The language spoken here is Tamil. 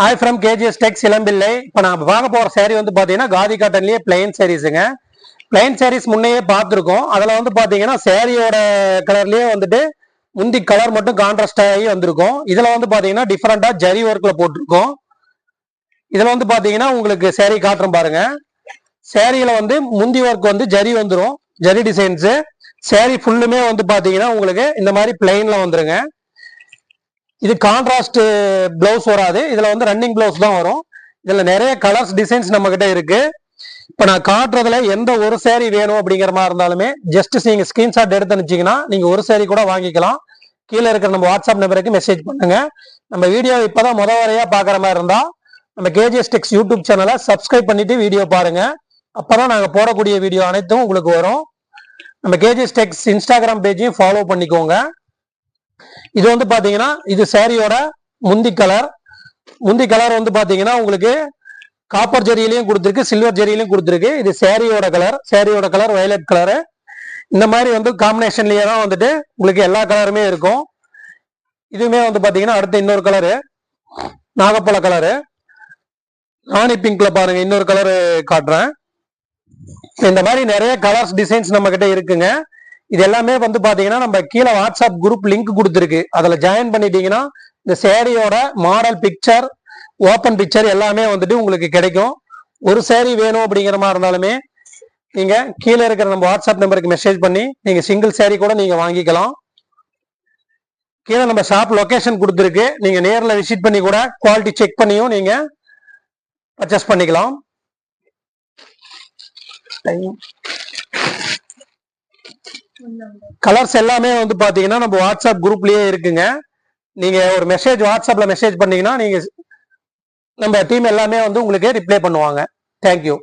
Hi from KGS Tex Elampillai. இப்போ நான் வாங்க போகிற சேரீ வந்து பார்த்தீங்கன்னா காதி காட்டன்லேயே பிளைன் சாரீஸுங்க பிளைன் சாரீஸ் முன்னையே பார்த்துருக்கோம். அதில் வந்து பார்த்தீங்கன்னா சேரீயோட கலர்லேயே வந்துட்டு முந்தி கலர் மட்டும் கான்ட்ராஸ்ட் ஆகி வந்திருக்கும். இதில் வந்து பார்த்தீங்கன்னா டிஃப்ரெண்ட்டாக ஜரி ஒர்க்கில் போட்டிருக்கோம். இதில் வந்து பார்த்தீங்கன்னா உங்களுக்கு சேரீ காட்டுறோம் பாருங்க. சேரீயில் வந்து முந்தி ஒர்க் வந்து ஜரி வந்துடும் ஜரி டிசைன்ஸு சேரீ ஃபுல்லுமே வந்து பார்த்தீங்கன்னா உங்களுக்கு இந்த மாதிரி பிளெயினில் வந்துருங்க. இது கான்ட்ராஸ்ட் பிளவுஸ் வராது. இதுல வந்து ரன்னிங் பிளவுஸ் தான் வரும். இதுல நிறைய கலர்ஸ் டிசைன்ஸ் நம்ம கிட்ட இருக்கு. இப்ப நான் காட்டுறதுல எந்த ஒரு சேரீ வேணும் அப்படிங்கிற மாதிரி இருந்தாலுமே ஜஸ்ட் நீங்க ஸ்கிரீன்ஷாட் எடுத்து அனுப்பிச்சீங்கன்னா நீங்க ஒரு சேரீ கூட வாங்கிக்கலாம். கீழே இருக்கிற நம்ம வாட்ஸ்அப் நம்பருக்கு மெசேஜ் பண்ணுங்க. நம்ம வீடியோ இப்பதான் முத வரையா பாக்குற மாதிரி இருந்தா நம்ம கேஜிஎஸ் டெக்ஸ் யூடியூப் சேனலை சப்ஸ்கிரைப் பண்ணிட்டு வீடியோ பாருங்க. அப்பதான் நாங்க போடக்கூடிய வீடியோ அனைத்தும் உங்களுக்கு வரும். நம்ம கேஜிஎஸ் டெக்ஸ் இன்ஸ்டாகிராம் பேஜையும் ஃபாலோ பண்ணிக்கோங்க. இது வந்து பாத்தீங்கன்னா இது சாரியோட முந்தி கலர் முந்தி கலர் வந்து பாத்தீங்கன்னா உங்களுக்கு காப்பர் ஜெரியிலையும் கொடுத்துருக்கு சில்வர் ஜெரியிலையும் கொடுத்துருக்கு. இது சாரியோட கலர் சாரியோட கலர் வயலட் கலரு இந்த மாதிரி வந்து காம்பினேஷன்லயே தான் வந்துட்டு உங்களுக்கு எல்லா கலருமே இருக்கும். இதுவுமே வந்து பாத்தீங்கன்னா அடுத்து இன்னொரு கலரு நாகப்பழ கலரு ராணி பிங்க்ல பாருங்க இன்னொரு கலரு காட்டுறேன். இந்த மாதிரி நிறைய கலர்ஸ் டிசைன்ஸ் நம்ம கிட்ட இருக்குங்க. இது எல்லாமே வந்து பாத்தீங்கன்னா நம்ம கீழே வாட்ஸ்அப் குரூப் லிங்க் கொடுத்துருக்கு. அதுல ஜாயின் பண்ணிட்டீங்கன்னா இந்த சேரீயோட மாடல் பிக்சர் ஓப்பன் பிக்சர் எல்லாமே வந்துட்டு உங்களுக்கு கிடைக்கும். ஒரு சேரீ வேணும் அப்படிங்கிற மாதிரி இருந்தாலுமே நீங்க கீழே இருக்கிற நம்ம வாட்ஸ்அப் நம்பருக்கு மெசேஜ் பண்ணி நீங்க சிங்கிள் சேரீ கூட நீங்க வாங்கிக்கலாம். கீழே நம்ம ஷாப் லொக்கேஷன் கொடுத்துருக்கு. நீங்க நேரில் விசிட் பண்ணி கூட குவாலிட்டி செக் பண்ணியும் நீங்க பர்ச்சேஸ் பண்ணிக்கலாம். கலர்ஸ் எல்லாமே வந்து பாத்தீங்கன்னா நம்ம வாட்ஸ்அப் குரூப்லயே இருக்குங்க. நீங்க ஒரு மெசேஜ் வாட்ஸ்அப்ல மெசேஜ் பண்ணீங்கன்னா நீங்க நம்ம டீம் எல்லாமே வந்து உங்களுக்கு ரிப்ளை பண்ணுவாங்க. தேங்க்யூ